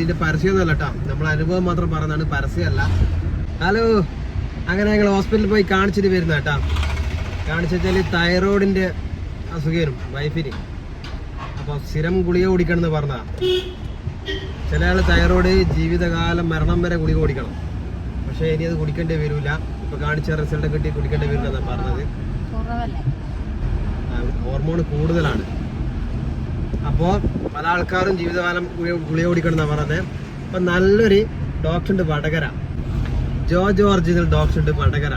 ഇതിന്റെ പരസ്യമൊന്നുമല്ല കേട്ടോ നമ്മൾ അനുഭവം മാത്രം പറഞ്ഞാണ് പരസ്യമല്ല. ഹലോ. അങ്ങനെ ഞങ്ങൾ ഹോസ്പിറ്റലിൽ പോയി കാണിച്ചിട്ട് വരുന്ന കേട്ടോ കാണിച്ചു വെച്ചാൽ തൈറോയിഡിന്റെ അസുഖം വൈഫിന്. അപ്പൊ സ്ഥിരം ഗുളിക കുടിക്കണം എന്ന് പറഞ്ഞാ ചില ആൾ തൈറോയിഡ് ജീവിതകാലം മരണം വരെ ഗുളിക കുടിക്കണം. പക്ഷെ ഇനി അത് കുടിക്കേണ്ടി വരില്ല ഇപ്പൊ കാണിച്ച റിസൾട്ട് കിട്ടി കുടിക്കേണ്ടി വരില്ല എന്നാണ് പറഞ്ഞത് ഹോർമോൺ കൂടുതലാണ്. അപ്പോൾ പല ആൾക്കാരും ജീവിതകാലം ഗുളിക- ഗുളിക കുടിക്കണം എന്നാണ് പറഞ്ഞത്. അപ്പം നല്ലൊരു ഡോക്ടർ ഉണ്ട് വടകര. ജോ ജോർജ് എന്നൊരു ഡോക്ടർ ഉണ്ട് വടകര.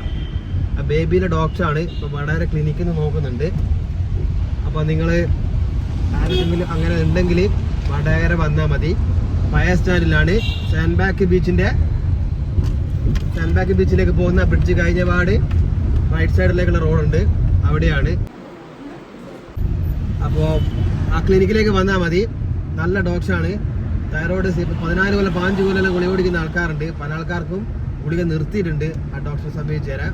ആ ബേബിയിലെ ഡോക്ടറാണ് ഇപ്പോൾ വടകര ക്ലിനിക്കിൽ നിന്ന് നോക്കുന്നുണ്ട്. അപ്പോൾ നിങ്ങൾ ആരെങ്കിലും അങ്ങനെ ഉണ്ടെങ്കിൽ വടകര വന്നാൽ മതി. ഫയർ സ്റ്റാൻഡിലാണ്. സാൻബാക്ക് ബീച്ചിന്റെ സാൻബാക്ക് ബീച്ചിലേക്ക് പോകുന്ന ബ്രിഡ്ജ് കഴിഞ്ഞ പാട് റൈറ്റ് സൈഡിലേക്കുള്ള റോഡുണ്ട് അവിടെയാണ്. അപ്പോൾ ആ ക്ലിനിക്കിലേക്ക് വന്നാൽ മതി. നല്ല ഡോക്ടറാണ് തൈറോയിഡ് പതിനാല് കൊല്ലം പാഞ്ച് കൊല്ലം ഗുളിക കുടിക്കുന്ന ആൾക്കാരുണ്ട്. പല ആൾക്കാർക്കും ഗുളിക നിർത്തിയിട്ടുണ്ട്. ആ ഡോക്ടറെ സമീപിച്ച് തരാം.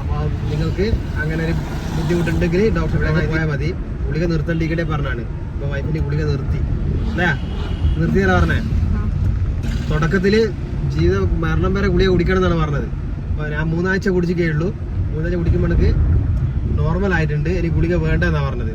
അപ്പോൾ നിങ്ങൾക്ക് അങ്ങനെ ഒരു ബുദ്ധിമുട്ടുണ്ടെങ്കിൽ ഡോക്ടറെ പോയാൽ മതി. ഗുളിക നിർത്തേണ്ടിക്കട്ടെ പറഞ്ഞാണ്. ഇപ്പോൾ വൈഫിന്റെ ഗുളിക നിർത്തി. അല്ലേ? നിർത്തി തരാ പറഞ്ഞേ? തുടക്കത്തിൽ ജീവിത മരണം വരെ ഗുളിക കുടിക്കണം എന്നാണ് പറഞ്ഞത്. അപ്പോൾ ഞാൻ മൂന്നാഴ്ച കുടിച്ചിട്ടേ ഉള്ളൂ. മൂന്നാഴ്ച കുടിക്കുമ്പോഴേക്ക് നോർമൽ ആയിട്ടുണ്ട്. എനിക്ക് ഗുളിക വേണ്ട എന്നാണ് പറഞ്ഞത്.